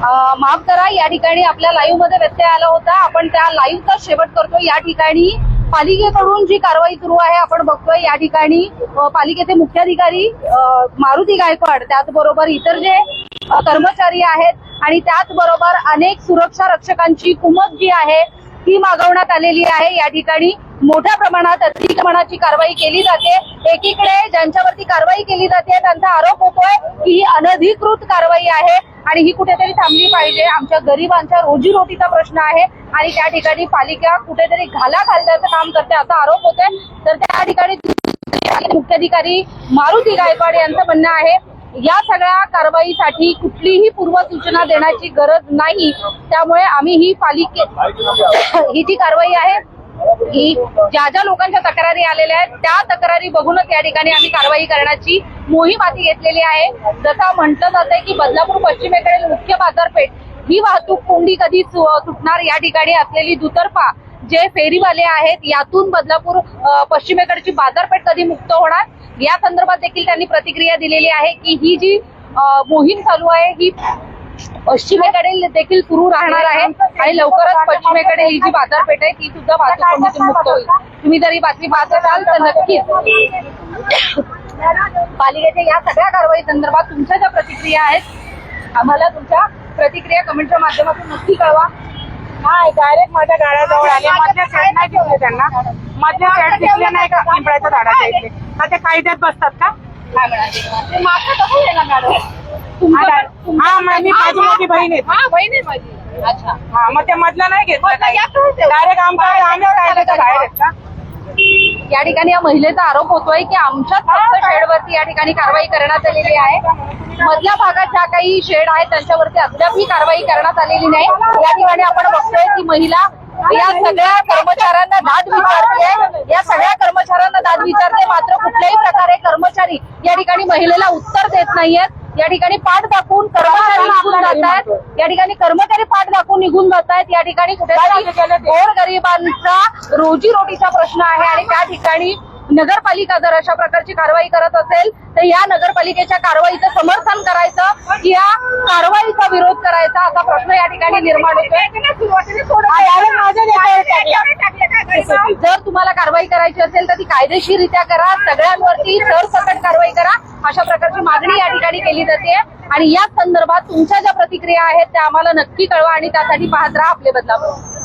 माफ करा या ठिकाणी आपल्या लाईव्हमध्ये व्यत्यय आला होता. आपण त्या लाईव्हचा शेवट करतो या ठिकाणी पालिकेकडून जी कारवाई सुरू आहे आपण बघतोय या ठिकाणी पालिकेचे मुख्याधिकारी मारुती गायकवाड त्याचबरोबर इतर जे कर्मचारी आहेत आणि त्याचबरोबर अनेक सुरक्षा रक्षकांची कुमक जी आहे ती मागवण्यात आलेली आहे. या ठिकाणी मोठ्या प्रमाणात अतिक्रमणाची कारवाई केली जाते. एकीकडे ज्यांच्यावरती कारवाई केली जाते त्यांचा आरोप होतोय की ही अनधिकृत कारवाई आहे आणि ही कुठेतरी थांबली पाहिजे. आमच्या गरिबांच्या रोजीरोटीचा प्रश्न आहे आणि त्या ठिकाणी पालिका कुठेतरी घाला घालण्याचं काम करते असा आरोप होतोय. तर त्या ठिकाणी मुख्याधिकारी मारुती गायकवाड यांचं म्हणणं आहे या सगळ्या कारवाईसाठी कुठलीही पूर्वसूचना देण्याची गरज नाही. त्यामुळे आम्ही ही पालिके ही जी कारवाई आहे की ज्या ज्या लोकांच्या तक्रारी आलेल्या आहेत त्या तक्रारी बघूनच या ठिकाणी आम्ही कारवाई करण्याची मोहीम हाती घेतलेली आहे. जसं म्हटलं जातंय की बदलापूर पश्चिमेकडील मुख्य बाजारपेठ ही वाहतूक कोंडी कधी सु- सुटणार या ठिकाणी असलेली दुतर्फा जे फेरीवाले आहेत यातून बदलापूर पश्चिमेकडची बाजारपेठ कधी मुक्त होणार? या संदर्भात देखील त्यांनी प्रतिक्रिया दिलेली आहे की ही जी मोहीम चालू आहे ही पश्चिमेकडे देखील सुरू राहणार आहे आणि लवकरच पश्चिमेकडे ही जी बाजारपेठ आहे ती सुद्धा वाहतूक मुक्त होईल. तुम्ही जर ही बातमी पाहत असाल तर नक्कीच पालिकेच्या या सगळ्या कारवाई संदर्भात तुमच्या ज्या प्रतिक्रिया आहेत आम्हाला तुमच्या प्रतिक्रिया कमेंटच्या माध्यमातून नक्की कळवा. नाही डायरेक्ट माझ्या गाड्याजवळ आले. मधल्या साईड नाही दिसले त्यांना. मधल्या साईड दिसले नाही का? पिंपळाच्या झाडाच्या इथे कायद्यात बसतात का? काय म्हणाले कसं हा मग मी माझी मोठी बहीण आहे. हा बहीण आहे माझी. अच्छा. हा मग ते मधलं नाही घेतलं मधलं या कसं ठेवलं? डायरेक्ट आमच्या आम्ही कायद्याच्या बाहेर आहेत का? या ठिकाणी या महिलेचा आरोप होतोय की आमच्याच फक्त शेडवरती या ठिकाणी कारवाई करण्यात आलेली आहे. मधल्या भागात ज्या काही शेड आहेत त्यांच्यावरती अद्याप ही कारवाई करण्यात आलेली नाही. या ठिकाणी आपण बघतोय की महिला या सगळ्या कर्मचाऱ्यांना दाद विचारते या सगळ्या कर्मचाऱ्यांना दाद विचारते. मात्र कुठल्याही प्रकारे कर्मचारी या ठिकाणी महिलेला उत्तर देत नाहीयेत. या ठिकाणी पाठ दाखवून कर्मचारी निघून जात आहेत या ठिकाणी कर्मचारी पाठ दाखवून निघून जात आहेत या ठिकाणी कुठेतरी गोर गरिबांचा रोजीरोटीचा प्रश्न आहे आणि त्या ठिकाणी नगरपालिका जर अशा प्रकारची कारवाई करत असेल तर या नगरपालिकेच्या कारवाईचं समर्थन करायचं की या कारवाईचा विरोध करायचा असा प्रश्न या ठिकाणी निर्माण होतोय. जर तुम्हाला कारवाई करायची असेल तर ती कायदेशीररित्या करा. सगळ्यांवरती सरसकट कारवाई करा. अशा प्रकारची मागणी या ठिकाणी केली जाते. आणि या संदर्भात तुमच्या ज्या प्रतिक्रिया आहेत त्या आम्हाला नक्की कळवा आणि त्यासाठी पाहत राहा आपले बदलापूर.